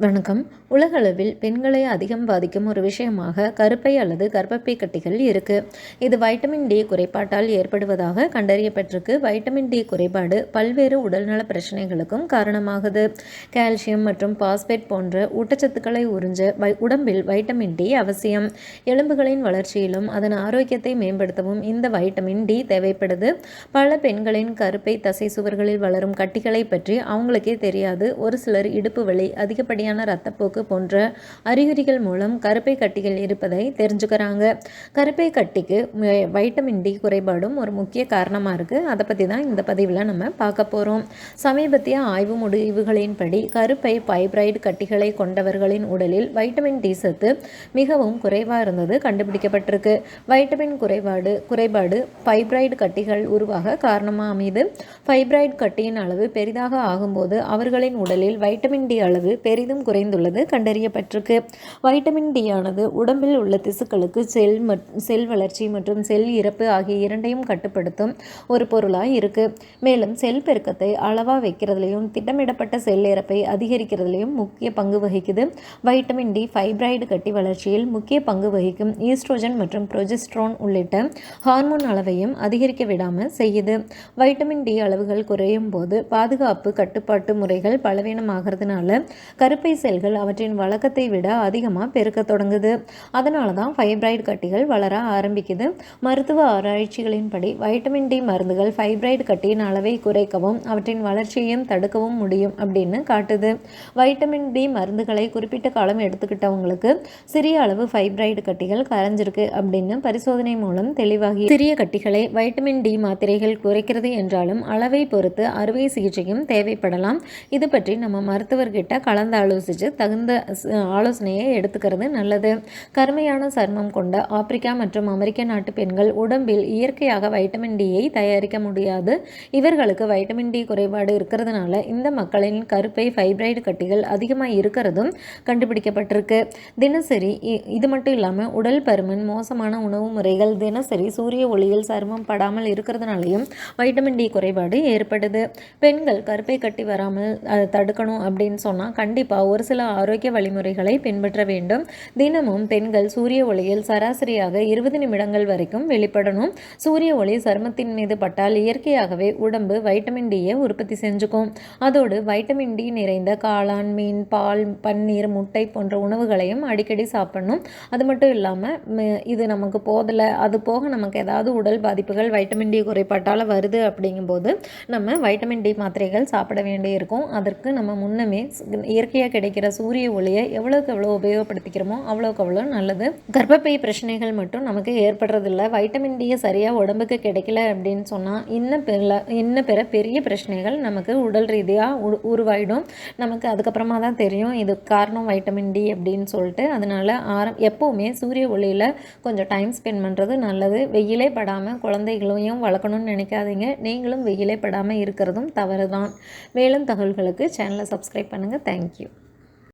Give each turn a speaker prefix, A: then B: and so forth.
A: வணக்கம். உலகளவில் பெண்களை அதிகம் பாதிக்கும் ஒரு விஷயமாக கருப்பை அல்லது கர்ப்பப்பை கட்டிகள் இருக்கு. இது வைட்டமின் டி குறைபாட்டால் ஏற்படுவதாக கண்டறியப்பட்டிருக்கு. வைட்டமின் டி குறைபாடு பல்வேறு உடல்நல பிரச்சனைகளுக்கும் காரணமாகுது. கால்சியம் மற்றும் பாஸ்பேட் போன்ற ஊட்டச்சத்துக்களை உறிஞ்ச வை உடம்பில் வைட்டமின் டி அவசியம். எலும்புகளின் வளர்ச்சியிலும் அதன் ஆரோக்கியத்தை மேம்படுத்தவும் இந்த வைட்டமின் டி தேவைப்படுது. பல பெண்களின் கருப்பை தசை சுவர்களில் வளரும் கட்டிகளை பற்றி அவங்களுக்கே தெரியாது. ஒரு சிலர் இடுப்பு வலி அதிகப்படியான ரத்தப்போக்கு போன்ற அறிகுறிகள் மூலம் கருப்பை கட்டிகள் இருப்பதை தெரிஞ்சுக்கிறாங்க. கருப்பை கட்டிக்கு வைட்டமின் டி குறைபாடும் ஒரு முக்கிய காரணமாக இருக்குது அதை பற்றி தான் இந்த பதிவில் நம்ம பார்க்க போகிறோம் சமீபத்திய ஆய்வு முடிவுகளின்படி கருப்பை பைப்ரைடு கட்டிகளை கொண்டவர்களின் உடலில் வைட்டமின் டி சத்து மிகவும் குறைவாக இருந்தது கண்டுபிடிக்கப்பட்டிருக்கு. வைட்டமின் குறைபாடு குறைபாடு ஃபைப்ராய்டு கட்டிகள் உருவாக காரணமாக அமைது ஃபைப்ராய்டு கட்டியின் அளவு பெரிதாக ஆகும்போது அவர்களின் உடலில் வைட்டமின் டி அளவு பெரிதும் குறைந்துள்ளது கண்டறியப்பட்டிருக்கு. வைட்டமின் டி ஆனது உடம்பில் உள்ள திசுக்களுக்கு செல் செல் வளர்ச்சி மற்றும் செல் இறப்பு ஆகிய இரண்டையும் கட்டுப்படுத்தும் ஒரு பொருளாக இருக்குது மேலும் செல் பெருக்கத்தை அளவாக வைக்கிறதுலையும் திட்டமிடப்பட்ட செல் இறப்பை அதிகரிக்கிறதுலையும் முக்கிய பங்கு வகிக்குது. வைட்டமின் டி ஃபைப்ராய்டு கட்டி வளர்ச்சியில் முக்கிய பங்கு வகிக்கும் ஈஸ்ட்ரோஜன் மற்றும் ப்ரொஜெஸ்ட்ரான் உள்ளிட்ட ஹார்மோன் அளவையும் அதிகரிக்க விடாமல் செய்யுது. வைட்டமின் டி அளவுகள் குறையும் போது பாதுகாப்பு கட்டுப்பாட்டு முறைகள் பலவீனமாகிறதுனால கருப்பு கருப்பை செல்கள் அவற்றின் வழக்கத்தை விட அதிகமாக பெருக்க தொடங்குது. அதனால தான் ஃபைப்ராய்டு கட்டிகள் வளர ஆரம்பிக்குது. மருத்துவ ஆராய்ச்சிகளின்படி வைட்டமின் டி மருந்துகள் ஃபைப்ராய்டு கட்டியின் அளவை குறைக்கவும் அவற்றின் வளர்ச்சியையும் தடுக்கவும் முடியும் அப்படின்னு காட்டுது. வைட்டமின் டி மருந்துகளை குறிப்பிட்ட காலம் எடுத்துக்கிட்டவங்களுக்கு சிறிய அளவு ஃபைப்ராய்டு கட்டிகள் கரைஞ்சிருக்கு அப்படின்னு பரிசோதனை மூலம் தெளிவாகி சிறிய கட்டிகளை வைட்டமின் டி மாத்திரைகள் குறைக்கிறது என்றாலும் அளவை பொறுத்து அறுவை சிகிச்சையும் தேவைப்படலாம். இது பற்றி நம்ம மருத்துவர்கிட்ட கலந்தாலும் ஆலோசித்து யோசித்து தகுந்த ஆலோசனையை எடுத்துக்கிறது நல்லது. கருமையான சர்மம் கொண்ட ஆப்பிரிக்கா மற்றும் அமெரிக்க நாட்டு பெண்கள் உடம்பில் இயற்கையாக வைட்டமின் டியை தயாரிக்க முடியாது. இவர்களுக்கு வைட்டமின் டி குறைபாடு இருக்கிறதுனால இந்த மக்களின் கருப்பை ஃபைப்ரைடு கட்டிகள் அதிகமாக இருக்கிறதும் கண்டுபிடிக்கப்பட்டிருக்கு. தினசரி இது மட்டும் இல்லாமல் உடல் பருமன் மோசமான உணவு முறைகள் தினசரி சூரிய ஒளியில் சருமம் படாமல் இருக்கிறதுனாலையும் வைட்டமின் டி குறைபாடு ஏற்படுது. பெண்கள் கருப்பை கட்டி வராமல் தடுக்கணும் அப்படின்னு சொன்னால் கண்டிப்பாக ஒரு சில ஆரோக்கிய வழிமுறைகளை பின்பற்ற வேண்டும். தினமும் பெண்கள் சூரிய ஒளியில் சராசரியாக இருபது நிமிடங்கள் வரைக்கும் வெளிப்படணும். சூரிய ஒளி சருமத்தின் மீது பட்டால் இயற்கையாகவே உடம்பு வைட்டமின் டியை உற்பத்தி செஞ்சுக்கும். அதோடு வைட்டமின் டி நிறைந்த காளான் மீன் பால் பன்னீர் முட்டை போன்ற உணவுகளையும் அடிக்கடி சாப்பிடணும். அது மட்டும் இல்லாமல் இது நமக்கு போதலை அது போக நமக்கு ஏதாவது உடல் பாதிப்புகள் வைட்டமின் டி குறைபாட்டால் வருது அப்படிங்கும்போது நம்ம வைட்டமின் டி மாத்திரைகள் சாப்பிட வேண்டியிருக்கும். அதற்கு நம்ம முன்னமே இயற்கையாக கிடைக்கிற சூரிய ஒளியை எவ்வளோக்கு எவ்வளோ உபயோகப்படுத்திக்கிறோமோ அவ்வளோக்கு அவ்வளோ நல்லது. கர்ப்பப்பை பிரச்சனைகள் மட்டும் நமக்கு ஏற்படுறதில்ல. வைட்டமின் டியை சரியாக உடம்புக்கு கிடைக்கல அப்படின்னு சொன்னால் இன்னும் பெரிய இன்னும் பெற பெரிய பிரச்சனைகள் நமக்கு உடல் ரீதியாக உருவாயிடும். நமக்கு அதுக்கப்புறமா தான் தெரியும் இது காரணம் வைட்டமின் டி அப்படின்னு சொல்லிட்டு. அதனால் ஆரம் எப்போவுமே சூரிய ஒளியில் கொஞ்சம் டைம் ஸ்பெண்ட் பண்ணுறது நல்லது. வெயிலே படாமல் குழந்தைகளையும் வளர்க்கணும்னு நினைக்காதீங்க. நீங்களும் வெயிலே படாமல் இருக்கிறதும் தவறு தான் மேலும் தகவல்களுக்கு சேனலை சப்ஸ்கிரைப் பண்ணுங்கள் தேங்க்யூ